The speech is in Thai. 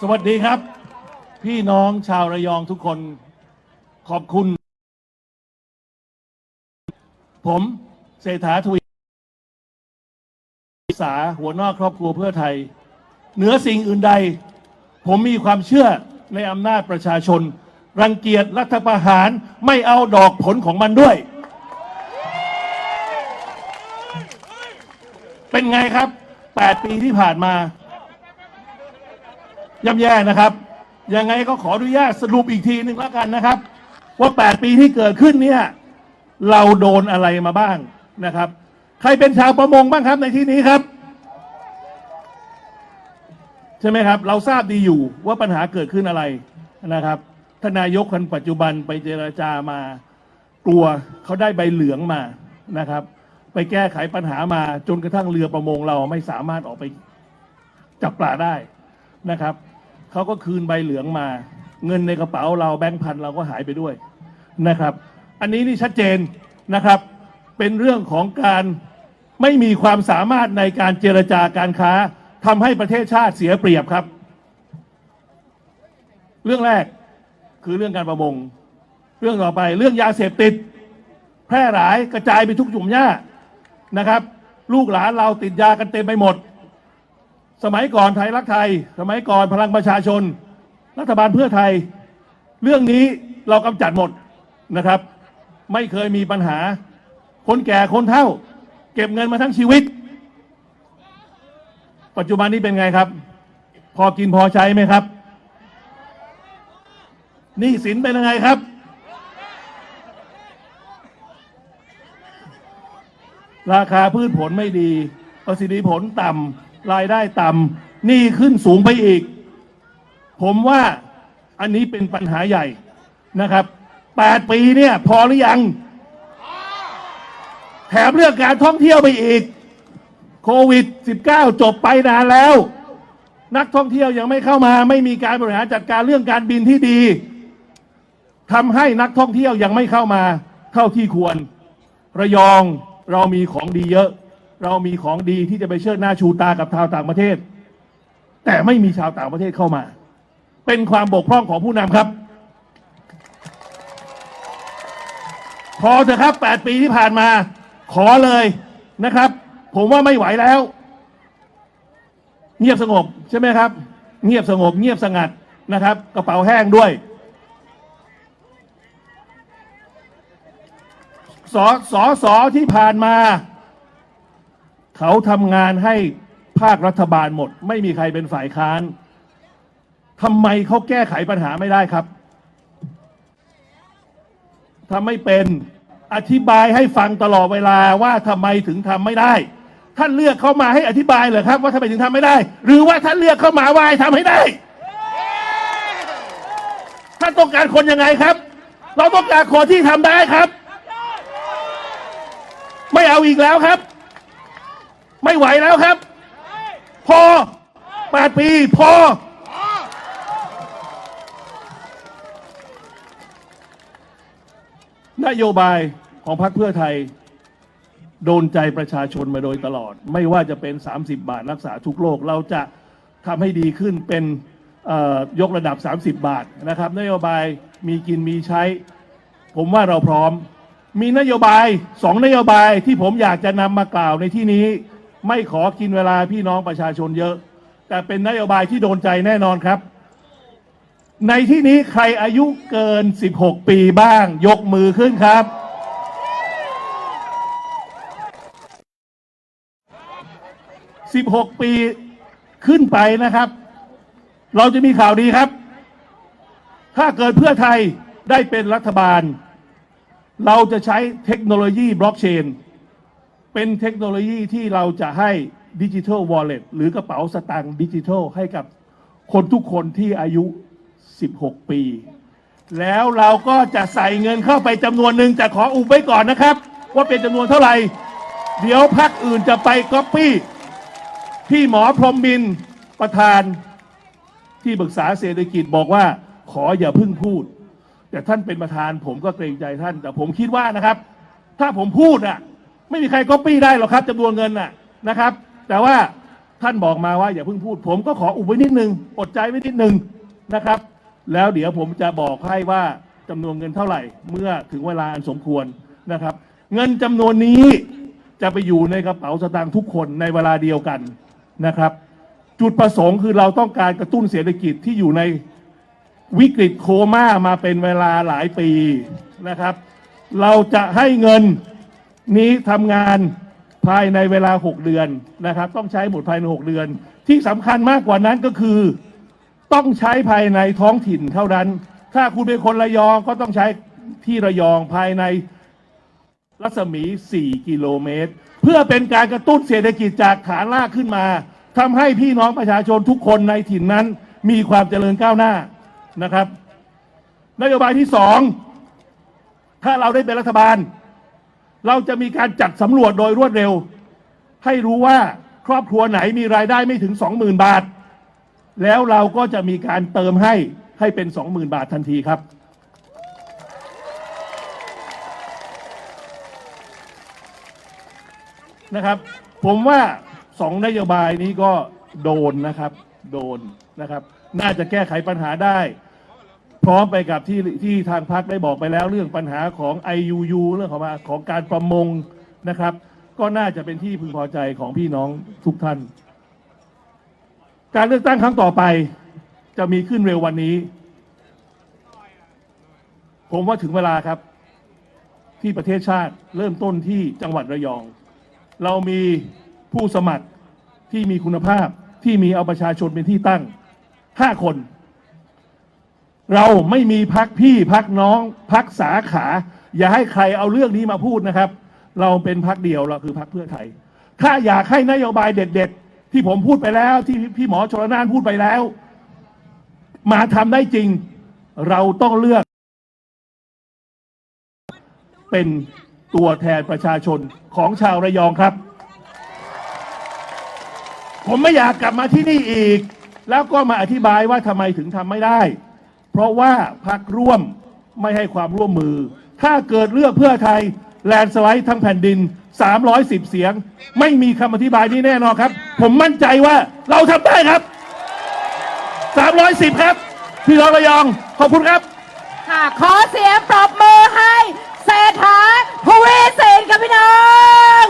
สวัสดีครับ พี่น้องชาวระยองทุกคนขอบคุณ ผมเศรษฐาทวีสาหัวหน้าครอบครัวเพื่อไทย เหนือสิ่งอื่นใด ผมมีความเชื่อในอำนาจประชาชน รังเกียจรัฐประหารไม่เอาดอกผลของมันด้วย เป็นไงครับ 8 ปีที่ผ่านมา ย่ำแย่นะครับ ยังไงก็ขออนุญาตสรุปอีกทีหนึ่งแล้วกันนะครับ ว่า 8 ปีที่เกิดขึ้นเนี่ย เราโดนอะไรมาบ้างนะครับ ใครเป็นชาวประมงบ้างครับในที่นี้ครับ ใช่ไหมครับ เราทราบดีอยู่ว่าปัญหาเกิดขึ้นอะไรนะครับทนนายกคนปัจจุบันไปเจราจามากลัวเขาได้ใบเหลืองมานะครับ ไปแก้ไขปัญหามาจนกระทั่งเรือประมงเราไม่สามารถออกไปจับปลาได้นะครับ เขาก็คืนใบเหลืองมา เงินในกระเป๋าเราแบงค์พันเราก็หายไปด้วยนะครับ อันนี้นี่ชัดเจนนะครับ เป็นเรื่องของการไม่มีความสามารถในการเจรจาการค้าทำให้ประเทศชาติเสียเปรียบครับ เรื่องแรกคือเรื่องการประมง เรื่องต่อไปเรื่องยาเสพติด แพร่หลายกระจายไปทุกหยุ่มหญ้านะครับ ลูกหลานเราติดยากันเต็มไปหมด สมัยก่อนไทยรักไทย สมัยก่อนพลังประชาชน รัฐบาลเพื่อไทย เรื่องนี้เรากำจัดหมดนะครับ ไม่เคยมีปัญหา คนแก่คนเฒ่า เก็บเงินมาทั้งชีวิต ปัจจุบันนี้เป็นไงครับ พอกินพอใช้ไหมครับหนี้สินเป็นยังไงครับ ราคาพืชผลไม่ดี ประสิทธิผลต่ำ รายได้ต่ำหนี้ขึ้นสูงไปอีก ผมว่าอันนี้เป็นปัญหาใหญ่นะครับแปดปีเนี่ย พอหรือยัง แถมเรื่องการท่องเที่ยวไปอีก โควิด -19 จบไปนานแล้ว นักท่องเที่ยวยังไม่เข้ามา ไม่มีการบริหารจัดการเรื่องการบินที่ดีทำให้นักท่องเที่ยวยังไม่เข้ามาเท่าที่ควร ระยองเรามีของดีเยอะ เรามีของดีที่จะไปเชิดหน้าชูตากับชาวต่างประเทศ แต่ไม่มีชาวต่างประเทศเข้ามา เป็นความบกพร่องของผู้นำครับ พอเถอะครับ8ปีที่ผ่านมา ขอเลยนะครับ ผมว่าไม่ไหวแล้ว เงียบสงบใช่ไหมครับ เงียบสงบ เงียบสงัดนะครับ กระเป๋าแห้งด้วยสอสอสอที่ผ่านมา เขาทำงานให้ภาครัฐบาลหมด ไม่มีใครเป็นฝ่ายค้านทำไมเขาแก้ไขปัญหาไม่ได้ครับทำไม่เป็นอธิบายให้ฟังตลอดเวลาว่าทำไมถึงทำไม่ได้ ท่านเลือกเขามาให้อธิบายเหรอครับ ว่าทำไมถึงทำไม่ได้ หรือว่าท่านเลือกเขามาว่าให้ทำให้ได้ท่านต้องการคนยังไงครับ เราต้องการคนที่ทำได้ครับ ไม่เอาอีกแล้วครับ ไม่ไหวแล้วครับ พอแปดปี พอ นโยบายของพรรคเพื่อไทย โดนใจประชาชนมาโดยตลอด ไม่ว่าจะเป็น 30 บาทรักษาทุกโรคเราจะทำให้ดีขึ้นเป็นยกระดับ 30 บาทนะครับ นโยบายมีกินมีใช้ ผมว่าเราพร้อม มีนโยบายสองนโยบายที่ผมอยากจะนำมากล่าวในที่นี้ ไม่ขอกินเวลาพี่น้องประชาชนเยอะ แต่เป็นนโยบายที่โดนใจแน่นอนครับ ในที่นี้ใครอายุเกิน 16 ปีบ้าง ยกมือขึ้นครับ 16 ปีขึ้นไปนะครับ เราจะมีข่าวดีครับ ถ้าเกิดเพื่อไทยได้เป็นรัฐบาล เราจะใช้เทคโนโลยีบล็อกเชน เป็นเทคโนโลยีที่เราจะให้ดิจิทัลวอลเล็ตหรือกระเป๋าสตางค์ดิจิทัลให้กับคนทุกคนที่อายุ 16 ปี แล้วเราก็จะใส่เงินเข้าไปจำนวนหนึ่งจะขออุบไว้ก่อนนะครับ ว่าเป็นจำนวนเท่าไหร่ เดี๋ยวพักอื่นจะไปก๊อปปี้พี่หมอพรหมบินทร์ประธานที่ปรึกษาเศรษฐกิจบอกว่าขออย่าพึ่งพูด แต่ท่านเป็นประธานผมก็เกรงใจท่าน แต่ผมคิดว่านะครับ ถ้าผมพูดอะ ไม่มีใครก๊อปปี้ได้หรอกครับจำนวนเงินน่ะนะครับ แต่ว่าท่านบอกมาว่าอย่าเพิ่งพูด ผมก็ขออุบไว้นิดนึงอดใจไว้นิดนึงนะครับ แล้วเดี๋ยวผมจะบอกให้ว่าจำนวนเงินเท่าไหร่ เมื่อถึงเวลาอันสมควรนะครับ เงินจำนวนนี้จะไปอยู่ในกระเป๋าสตางค์ทุกคนในเวลาเดียวกันนะครับ จุดประสงค์คือเราต้องการกระตุ้นเศรษฐกิจที่อยู่ในวิกฤตโคม่ามาเป็นเวลาหลายปีนะครับ เราจะให้เงิน นี้ทำงานภายในเวลา 6 เดือนนะครับ ต้องใช้หมดภายใน 6 เดือน ที่สำคัญมากกว่านั้นก็คือ ต้องใช้ภายในท้องถิ่นเท่านั้น ถ้าคุณเป็นคนระยองก็ต้องใช้ที่ระยองภายในรัศมี 4 กิโลเมตร เพื่อเป็นการกระตุ้นเศรษฐกิจจากฐานรากขึ้นมาทำให้พี่น้องประชาชนทุกคนในถิ่นนั้นมีความเจริญก้าวหน้านะครับ นโยบายที่สองถ้าเราได้เป็นรัฐบาล เราจะมีการจัดสำรวจโดยรวดเร็ว ให้รู้ว่าครอบครัวไหนมีรายได้ไม่ถึง 20,000 บาท แล้วเราก็จะมีการเติมให้ให้เป็น 20,000 บาททันทีครับ นะครับ ผมว่าสองนโยบายนี้ก็โดนนะครับ โดนนะครับ น่าจะแก้ไขปัญหาได้ พร้อมไปกับที่ที่ทางพักได้บอกไปแล้วเรื่องปัญหาของ IUU เรื่องของมาของการประมงนะครับ ก็น่าจะเป็นที่พึงพอใจของพี่น้องทุกท่าน การเลือกตั้งครั้งต่อไป จะมีขึ้นเร็ววันนี้ ผมว่าถึงเวลาครับ ที่ประเทศชาติเริ่มต้นที่จังหวัดระยอง เรามีผู้สมัครที่มีคุณภาพที่มีเอาประชาชนเป็นที่ตั้งห้าคน เราไม่มีพักพี่พักน้องพักสาขา อย่าให้ใครเอาเรื่องนี้มาพูดนะครับ เราเป็นพักเดียวเราคือพักเพื่อไทย ถ้าอยากให้นโยบายเด็ด ๆ ที่ผมพูดไปแล้วที่พี่หมอชลนานพูดไปแล้ว มาทำได้จริง เราต้องเลือก เป็นตัวแทนประชาชนของชาวระยองครับ ผมไม่อยากกลับมาที่นี่อีก แล้วก็มาอธิบายว่าทำไมถึงทำไม่ได้ เพราะว่าพักร่วมไม่ให้ความร่วมมือ ถ้าเกิดเลือกเพื่อไทยแลนด์สไลด์ทั้งแผ่นดิน 310 เสียง ไม่มีคำอธิบายนี้แน่นอนครับ ผมมั่นใจว่าเราทำได้ครับ 310 ครับ พี่น้องระยอง ขอบคุณครับ ค่ะ ขอเสียงปรบมือให้เศรษฐาภูวิสินค่ะพี่น้อง